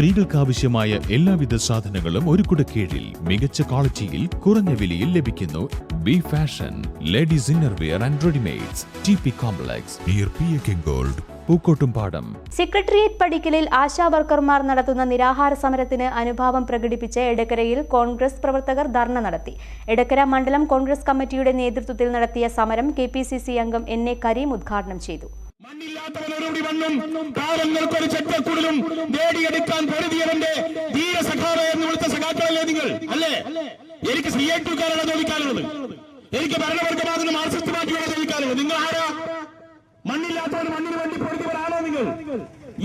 സ്ത്രീകൾക്ക് ആവശ്യമായ എല്ലാവിധ സാധനങ്ങളും ഒരു കുടക്കീഴിൽ മികച്ച ക്വാളിറ്റിയിൽ കുറഞ്ഞ വിലയിൽ ലഭിക്കുന്നു. B fashion ladies innerwear and readymades T P complex. Near P A gold. Pookkottumpadam secretariat പടിക്കലിൽ Asha വർക്കർമാർ നടത്തുന്ന നിരാഹാര സമരത്തിന് അനുഭാവം പ്രകടിപ്പിച്ച് എടക്കരയിൽ കോൺഗ്രസ് പ്രവർത്തകർ ധർണ നടത്തി. എടക്കര മണ്ഡലം കോൺഗ്രസ് കമ്മിറ്റിയുടെ നേതൃത്വത്തിൽ നടത്തിയ സമരം കെ അംഗം എൻ എ കരീം ഉദ്ഘാടനം ചെയ്തു. മണ്ണില്ലാത്തവനോടുകൂടി മണ്ണും കാലങ്ങൾക്കൊരു ചെറ്റക്കുടലും നേടിയെടുക്കാൻ പൊരുതിയവന്റെ ധീരസഖാവ് എന്ന് വിളിച്ച സഖാക്കളല്ലേ നിങ്ങൾ? അല്ലേ? എനിക്ക് സി ഐ ടുക്കാരാണ് ചോദിക്കാനുള്ളത്. എനിക്ക് ഭരണവർഗമാകുന്ന മാർക്സിസ്റ്റ് പാർട്ടിയോട് ചോദിക്കാനുള്ളത്. നിങ്ങൾ ആരാ? മണ്ണില്ലാത്തവർ മണ്ണിന് വേണ്ടി പൊരുതിയവരാണോ നിങ്ങൾ?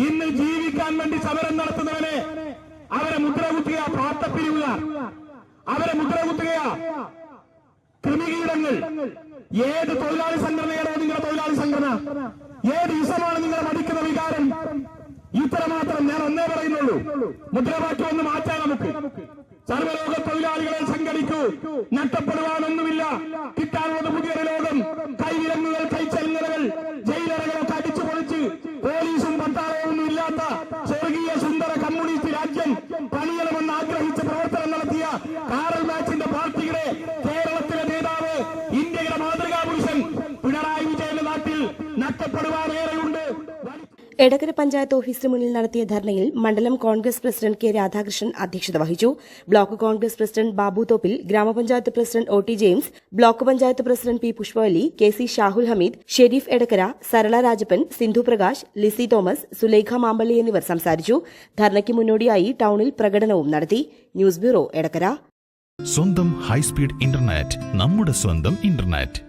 ഇന്ന് ജീവിക്കാൻ വേണ്ടി സമരം നടത്തുന്നവനെ അവരെ മുദ്ര കുത്തുക പാട്ടപ്പിരിവുക അവരെ മുദ്ര കുത്തുക ഏത് തൊഴിലാളി സംഘടനയാണോ നിങ്ങളുടെ തൊഴിലാളി സംഘടന? ഏത് ഇസമാണ് നിങ്ങളെ മുദ്രാവാക്യം ഒന്ന് മാറ്റാം നമുക്ക്. സർവലോക തൊഴിലാളികളെ സംഘടിക്കൂ. നഷ്ടപ്പെടുവാനൊന്നുമില്ല. കിട്ടാനുള്ളത് പുതിയൊരു ലോകം. കൈവിലങ്ങുകൾ കൈച്ചലങ്ങുകൾ ജയിലറകളൊക്കെ അടിച്ചു പൊളിച്ച് പോലീസും പട്ടാളവും ഇല്ലാത്ത സ്വർഗീയ സുന്ദര കമ്മ്യൂണിസ്റ്റ് രാജ്യം പണിയണമെന്ന് ആഗ്രഹിച്ച് പ്രവർത്തനം നടത്തിയ കാറൽ മാച്ചിന്റെ പാർട്ടിയുടെ കേരളത്തിലെ നേതാവ് ഇന്ത്യയുടെ മാതൃകാ പുരുഷൻ പിണറായി വിജയന്റെ നാട്ടിൽ നഷ്ടപ്പെടുവാനേറെയുണ്ട്. എടക്കര പഞ്ചായത്ത് ഓഫീസിന് മുന്നിൽ നടത്തിയ ധർണയിൽ മണ്ഡലം കോൺഗ്രസ് പ്രസിഡന്റ് കെ രാധാകൃഷ്ണൻ അധ്യക്ഷത വഹിച്ചു. Block Congress president Babu Thoppil grama panchayat president O T James block panchayat president P Pushpavali K C Shahul Hameed Sharif Edakkara Sarala Rajappan Sindhu Prakash Lissy Thomas Sulekha Mampally എന്നിവർ സംസാരിച്ചു. ധർണയ്ക്ക് മുന്നോടിയായി ടൌണിൽ പ്രകടനവും നടത്തി. News bureau Edakkara. സ്വന്തം high speed internet നമ്മുടെ സ്വന്തം ഇന്റർനെറ്റ്.